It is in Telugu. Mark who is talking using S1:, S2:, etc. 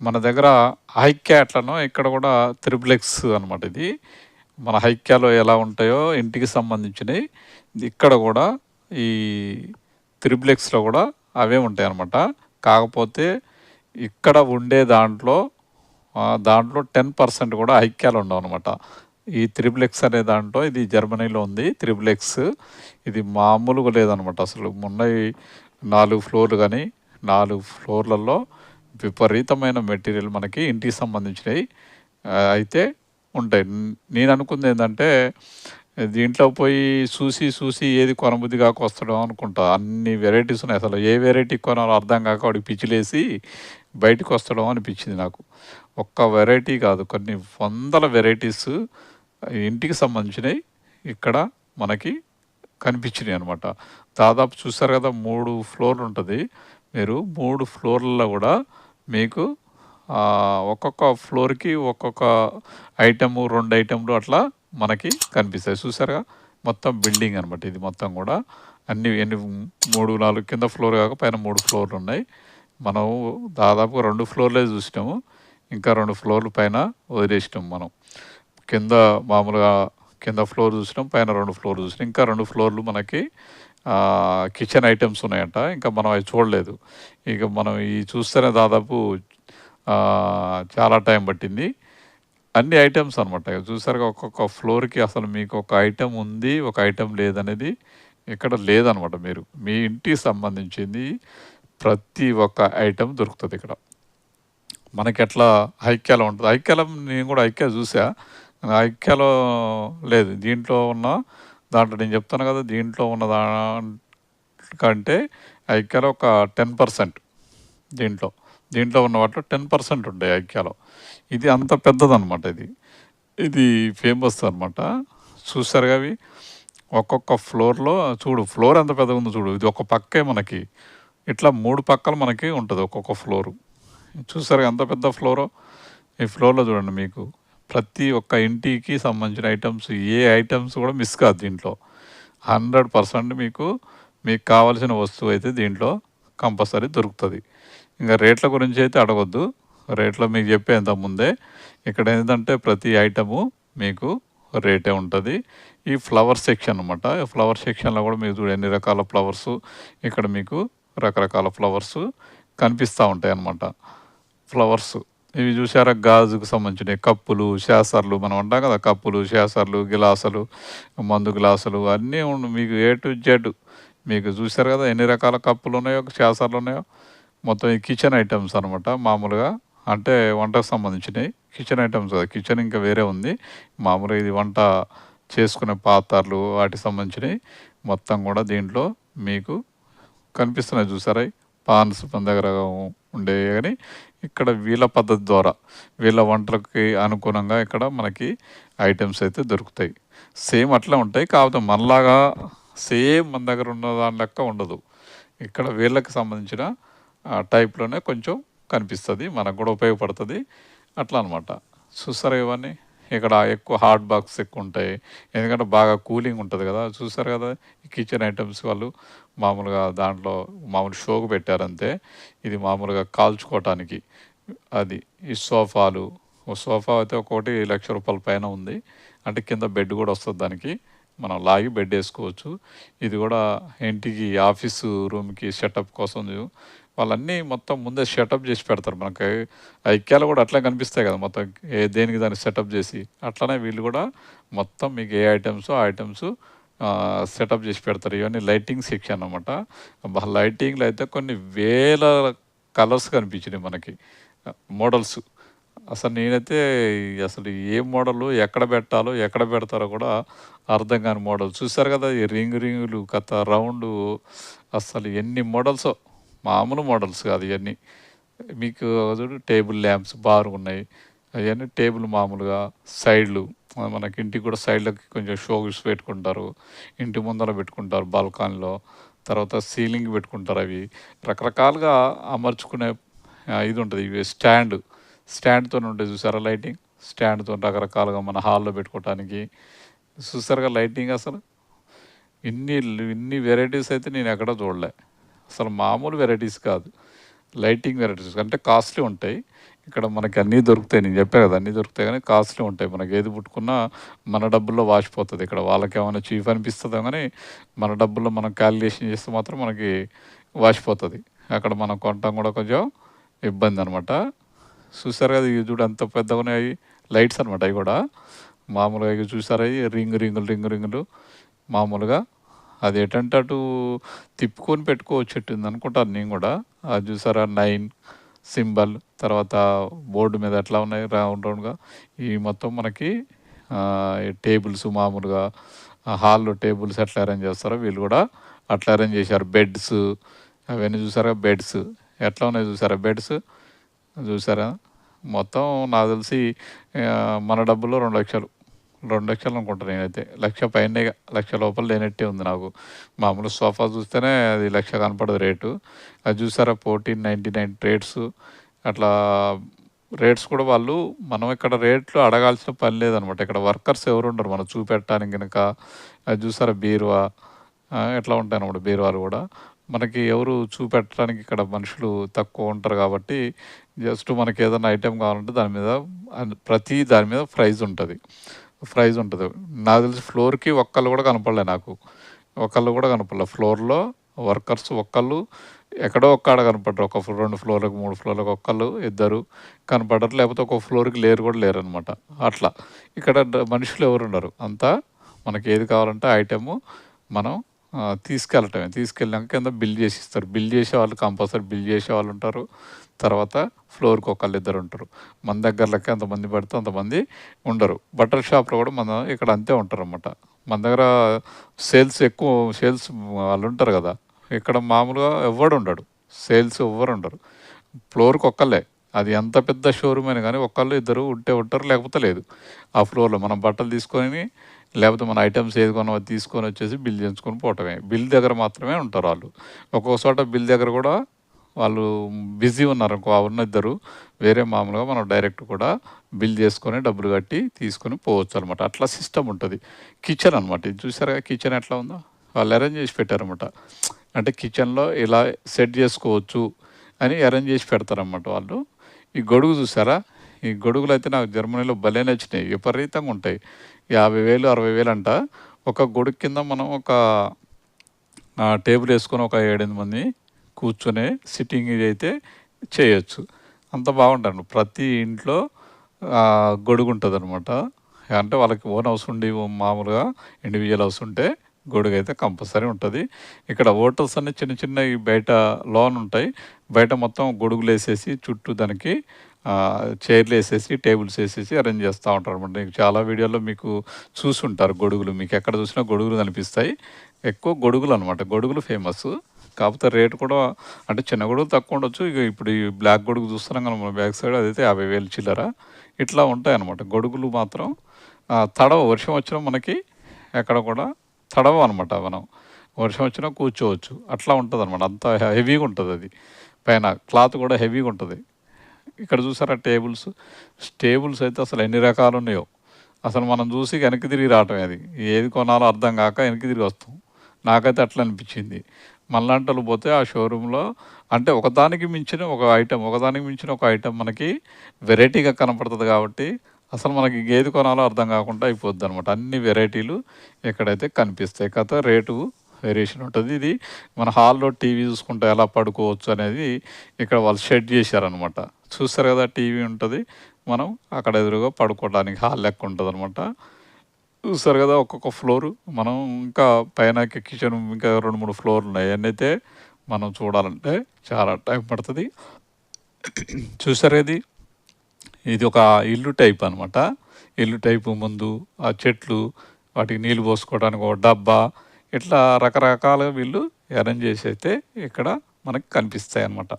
S1: మన దగ్గర హైక్యాట్లను ఇక్కడ కూడా త్రిప్లెక్స్ అనమాట ఇది. మన హైక్యాలో ఎలా ఉంటాయో ఇంటికి సంబంధించినవి. ఇక్కడ కూడా ఈ త్రిప్లెక్స్లో కూడా అవే ఉంటాయి అనమాట కాకపోతే ఇక్కడ ఉండే దాంట్లో దాంట్లో టెన్ పర్సెంట్ కూడా ఐక్యాలు ఉండవు అనమాట ఈ త్రిబులెక్స్ అనే దాంట్లో ఇది జర్మనీలో ఉంది త్రిబులెక్స్ ఇది మామూలుగా లేదనమాట అసలు. మొన్న నాలుగు ఫ్లోర్లు కానీ నాలుగు ఫ్లోర్లలో విపరీతమైన మెటీరియల్ మనకి ఇంటికి సంబంధించినవి అయితే ఉంటాయి. నేను అనుకుంది ఏంటంటే దీంట్లో పోయి చూసి చూసి ఏది కొనబుద్ధి కాక వస్తాడో అనుకుంటా. అన్ని వెరైటీస్ ఉన్నాయి. అసలు ఏ వెరైటీ కొనాలో అర్థం కాక వాడికి పిచ్చిలేసి బయటకు వస్తాడో అనిపించింది నాకు. ఒక్క వెరైటీ కాదు కొన్ని వందల వెరైటీస్ ఇంటికి సంబంధించినవి ఇక్కడ మనకి కనిపించినాయి అనమాట దాదాపు చూసారు కదా మూడు ఫ్లోర్లు ఉంటుంది. మీరు మూడు ఫ్లోర్లలో కూడా మీకు ఒక్కొక్క ఫ్లోర్కి ఒక్కొక్క ఐటము రెండు ఐటెంలు అట్లా మనకి కనిపిస్తాయి. చూసారుగా? మొత్తం బిల్డింగ్ అనమాట ఇది మొత్తం కూడా. అన్ని ఎన్ని మూడు నాలుగు కింద ఫ్లోర్ కాక పైన మూడు ఫ్లోర్లు ఉన్నాయి. మనం దాదాపు రెండు ఫ్లోర్లే చూసినాము. ఇంకా రెండు ఫ్లోర్లు పైన వదిలేసినాం మనం. కింద మామూలుగా కింద ఫ్లోర్ చూసినాం పైన రెండు ఫ్లోర్ చూసినాం. ఇంకా రెండు ఫ్లోర్లు మనకి కిచెన్ ఐటమ్స్ ఉన్నాయంట. ఇంకా మనం అవి చూడలేదు. ఇక మనం ఈ చూస్తేనే దాదాపు చాలా టైం పట్టింది. అన్ని ఐటమ్స్ అనమాట చూసారుగా ఒక్కొక్క ఫ్లోర్కి అసలు మీకు ఒక ఐటెం ఉంది ఒక ఐటెం లేదనేది ఇక్కడ లేదనమాట మీరు. మీ ఇంటికి సంబంధించింది ప్రతి ఒక్క ఐటెం దొరుకుతుంది ఇక్కడ. మనకి ఎట్లా ఐక్యాలో ఉంటుంది? ఐక్యాలం నేను కూడా ఐక్యాలు చూసా. ఐక్యాలో లేదు. దీంట్లో ఉన్న దాంట్లో నేను చెప్తాను కదా దీంట్లో ఉన్న దానికంటే ఐక్యాలో ఒక టెన్ పర్సెంట్ దీంట్లో. దీంట్లో ఉన్న వాటిలో టెన్ పర్సెంట్ ఉంటాయి ఐక్యాలో. ఇది అంత పెద్దదన్నమాట ఇది. ఇది ఫేమస్ అనమాట చూసారుగా అవి? ఒక్కొక్క ఫ్లోర్లో చూడు ఫ్లోర్ ఎంత పెద్దగా ఉందో చూడు. ఇది ఒక పక్కే మనకి. ఇట్లా మూడు పక్కలు మనకి ఉంటుంది ఒక్కొక్క ఫ్లోరు. చూసారు ఎంత పెద్ద ఫ్లోరో? ఈ ఫ్లోర్లో చూడండి మీకు. ప్రతి ఒక్క ఇంటికి సంబంధించిన ఐటమ్స్ ఏ ఐటమ్స్ కూడా మిస్ కాదు దీంట్లో. హండ్రెడ్ పర్సెంట్ మీకు మీకు కావాల్సిన వస్తువు అయితే దీంట్లో కంపల్సరీ దొరుకుతుంది. ఇంకా రేట్ల గురించి అయితే అడగొద్దు. రేట్లో మీకు చెప్పేంత ముందే ఇక్కడ ఏంటంటే ప్రతి ఐటము మీకు రేటే ఉంటుంది. ఈ ఫ్లవర్ సెక్షన్ అనమాట ఫ్లవర్ సెక్షన్లో కూడా మీకు చూడండి ఎన్ని రకాల ఫ్లవర్స్ ఇక్కడ మీకు రకరకాల ఫ్లవర్స్ కనిపిస్తూ ఉంటాయి అన్నమాట ఫ్లవర్స్ ఇవి చూసారా? గాజుకు సంబంధించిన కప్పులు శాసర్లు మనం అంటాం కదా కప్పులు శాసర్లు గిలాసులు మందు గ్లాసులు అన్నీ మీకు ఏ టు జెడ్ మీకు చూసారు కదా ఎన్ని రకాల కప్పులు ఉన్నాయో శాసర్లు ఉన్నాయో? మొత్తం ఈ కిచెన్ ఐటమ్స్ అనమాట మామూలుగా అంటే వంటకు సంబంధించినవి. కిచెన్ ఐటమ్స్ కదా. కిచెన్ ఇంకా వేరే ఉంది. మామూలుగా ఇది వంట చేసుకునే పాత్రలు వాటికి సంబంధించినవి. మొత్తం కూడా దీంట్లో మీకు కనిపిస్తున్నాయి చూసారా? పాన్స్ మన దగ్గర ఉండేవి కానీ ఇక్కడ వీళ్ళ పద్ధతి ద్వారా వీళ్ళ వంటలకి అనుగుణంగా ఇక్కడ మనకి ఐటమ్స్ అయితే దొరుకుతాయి. సేమ్ అట్లా ఉంటాయి. కాకపోతే మనలాగా సేమ్ మన దగ్గర ఉన్న దాని లెక్క ఉండదు. ఇక్కడ వీళ్ళకి సంబంధించిన ఆ, టైప్లోనే కొంచెం కనిపిస్తుంది. మనకు కూడా ఉపయోగపడుతుంది. అట్లా అనమాట చూసారా ఇవన్నీ? ఇక్కడ ఎక్కువ హాట్ బాక్స్ ఎక్కువ ఉంటాయి. ఎందుకంటే బాగా కూలింగ్ ఉంటుంది కదా. చూసారు కదా కిచెన్ ఐటమ్స్ వాళ్ళు మామూలుగా దాంట్లో మామూలు షోకు పెట్టారంతే. ఇది మామూలుగా కాల్చుకోవటానికి. అది ఈ సోఫాలు. సోఫా అయితే ఒకటి లక్ష రూపాయల పైన ఉంది. అంటే కింద బెడ్ కూడా వస్తుంది దానికి. మనం లాగి బెడ్ వేసుకోవచ్చు. ఇది కూడా ఇంటికి ఆఫీసు రూమ్కి సెటప్ కోసం వాళ్ళన్నీ మొత్తం ముందే సెటప్ చేసి పెడతారు. మనకి ఐక్యాలు కూడా అట్లే కనిపిస్తాయి కదా మొత్తం. ఏ దేనికి దాన్ని సెటప్ చేసి. అట్లనే వీళ్ళు కూడా మొత్తం మీకు ఏ ఐటమ్స్ ఆ ఐటమ్స్ సెటప్ చేసి పెడతారు. ఇవన్నీ లైటింగ్ సెక్షన్ అనమాట లైటింగ్లో అయితే కొన్ని వేల కలర్స్ కనిపించినాయి మనకి. మోడల్స్. అసలు నేనైతే అసలు ఏ మోడల్ ఎక్కడ పెట్టాలో ఎక్కడ పెడతారో కూడా అర్థం కాని మోడల్ చూసారు కదా ఈ రింగ్ రింగులు కథ రౌండ్ అసలు ఎన్ని మోడల్స్. మామూలు మోడల్స్ కాదు ఇవన్నీ. మీకు చూడు టేబుల్ ల్యాంప్స్ బారు ఉన్నాయి. అవన్నీ టేబుల్ మామూలుగా సైడ్లు. మనకి ఇంటికి కూడా సైడ్లకి కొంచెం షోస్ పెట్టుకుంటారు. ఇంటి ముందర పెట్టుకుంటారు బాల్కానీలో. తర్వాత సీలింగ్ పెట్టుకుంటారు అవి. రకరకాలుగా అమర్చుకునే ఇది ఉంటుంది. ఇవి స్టాండ్. స్టాండ్తో ఉంటుంది చూసారా లైటింగ్? స్టాండ్తో రకరకాలుగా మన హాల్లో పెట్టుకోవటానికి. చూసారుగా లైటింగ్ అసలు? ఇన్ని ఇన్ని వెరైటీస్ అయితే నేను ఎక్కడ చూడలే. అసలు మామూలు వెరైటీస్ కాదు. లైటింగ్ వెరైటీస్ అంటే కాస్ట్లీ ఉంటాయి. ఇక్కడ మనకి అన్నీ దొరుకుతాయి. నేను చెప్పాను కదా అన్నీ దొరుకుతాయి కానీ కాస్ట్లీ ఉంటాయి. మనకి ఏది పుట్టుకున్నా మన డబ్బుల్లో వాసిపోతుంది ఇక్కడ వాళ్ళకి ఏమైనా చీఫ్ అనిపిస్తుందో కానీ మన డబ్బుల్లో మనం క్యాలిక్యులేషన్ చేస్తే మాత్రం మనకి వాసిపోతుంది అక్కడ మనం కొనటం కూడా కొంచెం ఇబ్బంది అనమాట చూసారు కదా ఇవి చూడు అంత పెద్దగా అవి లైట్స్ అనమాట అవి కూడా. మామూలుగా ఇవి చూసారా? రింగు రింగ్ రింగులు రింగ్ రింగులు. మామూలుగా అది ఏంటంటే అటు తిప్పుకొని పెట్టుకోవచ్చు ఎట్టింది అనుకుంటాను నేను కూడా. అది చూసారా? నైన్ సింబల్ తర్వాత బోర్డు మీద ఎట్లా ఉన్నాయి? రౌండ్ రౌండ్గా ఈ మొత్తం మనకి టేబుల్స్ మామూలుగా హాల్లో టేబుల్స్ ఎట్లా అరేంజ్ చేస్తారో వీళ్ళు కూడా అట్లా అరేంజ్ చేశారు. బెడ్స్ అవన్నీ చూసారా? బెడ్స్ ఎట్లా ఉన్నాయి చూసారా? బెడ్స్ చూసారా? మొత్తం నాకు తెలిసి మన డబ్బులో రెండు లక్షలు. రెండు లక్షలు అనుకుంటాను నేనైతే. లక్ష పైన లక్ష లోపల లేనట్టే ఉంది నాకు. మామూలు సోఫా చూస్తేనే అది లక్ష కనపడదు రేటు. అది చూసారా ఫోర్టీన్ నైంటీ నైన్ రేట్స్. అట్లా రేట్స్ కూడా వాళ్ళు మనం ఇక్కడ రేట్లు అడగాల్సిన పని లేదనమాట. ఇక్కడ వర్కర్స్ ఎవరు ఉండరు మనం చూపెట్టడానికి కనుక అది చూసారా బీరువా? ఎట్లా ఉంటాయి అనమాట బీరువాలు కూడా. మనకి ఎవరు చూపెట్టడానికి ఇక్కడ మనుషులు తక్కువ ఉంటారు కాబట్టి జస్ట్ మనకి ఏదైనా ఐటెం కావాలంటే దాని మీద ప్రతి దాని మీద ప్రైజ్ ఉంటుంది. ప్రైజ్ ఉంటుంది. నాకు తెలిసి ఫ్లోర్కి ఒక్కళ్ళు కూడా కనపడలే నాకు. ఒకళ్ళు కూడా కనపడలే. ఫ్లోర్లో వర్కర్స్ ఒక్కళ్ళు ఎక్కడో ఒక్కడ కనపడరు ఒక రెండు ఫ్లోర్లకు మూడు ఫ్లోర్లకు ఒక్కళ్ళు ఇద్దరు కనపడరు లేకపోతే ఒక ఫ్లోర్కి లేరు కూడా లేరు అనమాట అట్లా. ఇక్కడ మనుషులు ఎవరు ఉండరు అంతా మనకి ఏది కావాలంటే ఐటెము మనం తీసుకెళ్ళటమే. తీసుకెళ్ళాక కింద బిల్ చేసి ఇస్తారు. బిల్ చేసే వాళ్ళు కంపల్సరీ బిల్ చేసే వాళ్ళు ఉంటారు. తర్వాత ఫ్లోర్కి ఒకళ్ళు ఇద్దరు ఉంటారు. మన దగ్గరలకి అంతమంది పడితే అంతమంది ఉండరు. బట్టల షాప్లో కూడా మన ఇక్కడ అంతే ఉంటారు అన్నమాట మన దగ్గర సేల్స్ ఎక్కువ సేల్స్ వాళ్ళు ఉంటారు కదా. ఇక్కడ మామూలుగా ఎవ్వడు ఉండడు. సేల్స్ ఎవ్వరు ఉండరు. ఫ్లోర్కి ఒక్కళ్ళే. అది ఎంత పెద్ద షోరూమ్ అయినా కానీ ఒక్కళ్ళు ఇద్దరు ఉంటే ఉంటారు లేకపోతే లేదు. ఆ ఫ్లోర్లో మనం బట్టలు తీసుకొని లేకపోతే మన ఐటమ్స్ ఏది కొనో తీసుకొని వచ్చేసి బిల్ చేయించుకొని పోవటమే. బిల్ దగ్గర మాత్రమే ఉంటారు వాళ్ళు. ఒక్కొక్క చోట బిల్ దగ్గర కూడా వాళ్ళు బిజీ ఉన్నారు అనుకో ఆ ఉన్న ఇద్దరు వేరే మామూలుగా మనం డైరెక్ట్ కూడా బిల్ చేసుకొని డబ్బులు కట్టి తీసుకొని పోవచ్చు అనమాట అట్లా సిస్టమ్ ఉంటుంది. కిచెన్ అనమాట ఇది చూసారా కిచెన్ ఎట్లా ఉందో? వాళ్ళు అరేంజ్ చేసి పెట్టారనమాట అంటే కిచెన్లో ఇలా సెట్ చేసుకోవచ్చు అని అరేంజ్ చేసి పెడతారనమాట వాళ్ళు. ఈ గొడుగు చూసారా? ఈ గొడుగులు అయితే నాకు జర్మనీలో భలే నచ్చినాయి. విపరీతంగా ఉంటాయి. యాభై వేలు అరవై వేలు అంట. ఒక గొడుగు కింద మనం ఒక టేబుల్ వేసుకొని ఒక ఏడెనిమిది మంది కూర్చొని సిట్టింగ్ అయితే చేయొచ్చు. అంత బాగుంటాను ప్రతి ఇంట్లో ఆ, గొడుగు ఉంటుంది అనమాట అంటే వాళ్ళకి ఓన్ హౌస్ ఉండి మామూలుగా ఇండివిజువల్ హౌస్ ఉంటే గొడుగు అయితే కంపల్సరీ ఉంటుంది. ఇక్కడ హోటల్స్ అన్ని చిన్న చిన్నవి బయట లోన్ ఉంటాయి. బయట మొత్తం గొడుగులు వేసేసి చుట్టూ దానికి చైర్లు వేసేసి టేబుల్స్ వేసేసి అరేంజ్ చేస్తూ ఉంటారు అనమాట మీకు చాలా వీడియోలో మీకు చూసి ఉంటారు గొడుగులు. మీకు ఎక్కడ చూసినా గొడుగులు కనిపిస్తాయి. ఎక్కువ గొడుగులు అనమాట గొడుగులు ఫేమస్ కాకపోతే రేటు కూడా అంటే చిన్న గొడుగు తక్కువ ఉండొచ్చు. ఇక ఇప్పుడు ఈ బ్లాక్ గొడుగు చూస్తున్నాం కదా మన బ్యాక్ సైడ్ అదైతే యాభై వేలు చిల్లర. ఇట్లా ఉంటాయి అనమాట గొడుగులు మాత్రం తడవ వర్షం వచ్చినా మనకి ఎక్కడ కూడా తడవ అనమాట మనం. వర్షం వచ్చినా కూర్చోవచ్చు. అట్లా ఉంటుంది అనమాట అంత హెవీగా ఉంటుంది అది. పైన క్లాత్ కూడా హెవీగా ఉంటుంది. ఇక్కడ చూసారా టేబుల్స్? టేబుల్స్ అయితే అసలు ఎన్ని రకాలు ఉన్నాయో. అసలు మనం చూసి వెనక్కి తిరిగి రావటం అది. ఏది కొనాలో అర్థం కాక వెనక్కి తిరిగి వస్తాం. నాకైతే అట్లా అనిపించింది. మళ్ళాంటి పోతే ఆ షోరూంలో అంటే ఒకదానికి మించిన ఒక ఐటెం ఒకదానికి మించిన ఒక ఐటెం మనకి వెరైటీగా కనపడుతుంది కాబట్టి అసలు మనకి ఏది కొనాలో అర్థం కాకుండా అయిపోద్ది అనమాట అన్ని వెరైటీలు ఎక్కడైతే కనిపిస్తాయి. కథ రేటు వేరియేషన్ ఉంటుంది. ఇది మన హాల్లో టీవీ చూసుకుంటే ఎలా పడుకోవచ్చు అనేది ఇక్కడ వాళ్ళు షెడ్ చేశారనమాట చూస్తారు కదా టీవీ ఉంటుంది. మనం అక్కడ ఎదురుగా పడుకోవడానికి హాల్ లెక్క ఉంటుంది అనమాట చూస్తారు కదా ఒక్కొక్క ఫ్లోర్. మనం ఇంకా పైన కిచెన్ ఇంకా రెండు మూడు ఫ్లోర్లు ఉన్నాయి. అవన్నీ అయితే మనం చూడాలంటే చాలా టైం పడుతుంది. చూసారు ఇది ఇది ఒక ఇల్లు టైప్ అనమాట ఇల్లు టైపు ముందు ఆ చెట్లు వాటికి నీళ్ళు పోసుకోవడానికి ఒక డబ్బా ఇట్లా రకరకాలుగా వీళ్ళు అరేంజ్ చేసి అయితే ఇక్కడ మనకి కనిపిస్తాయి అన్నమాట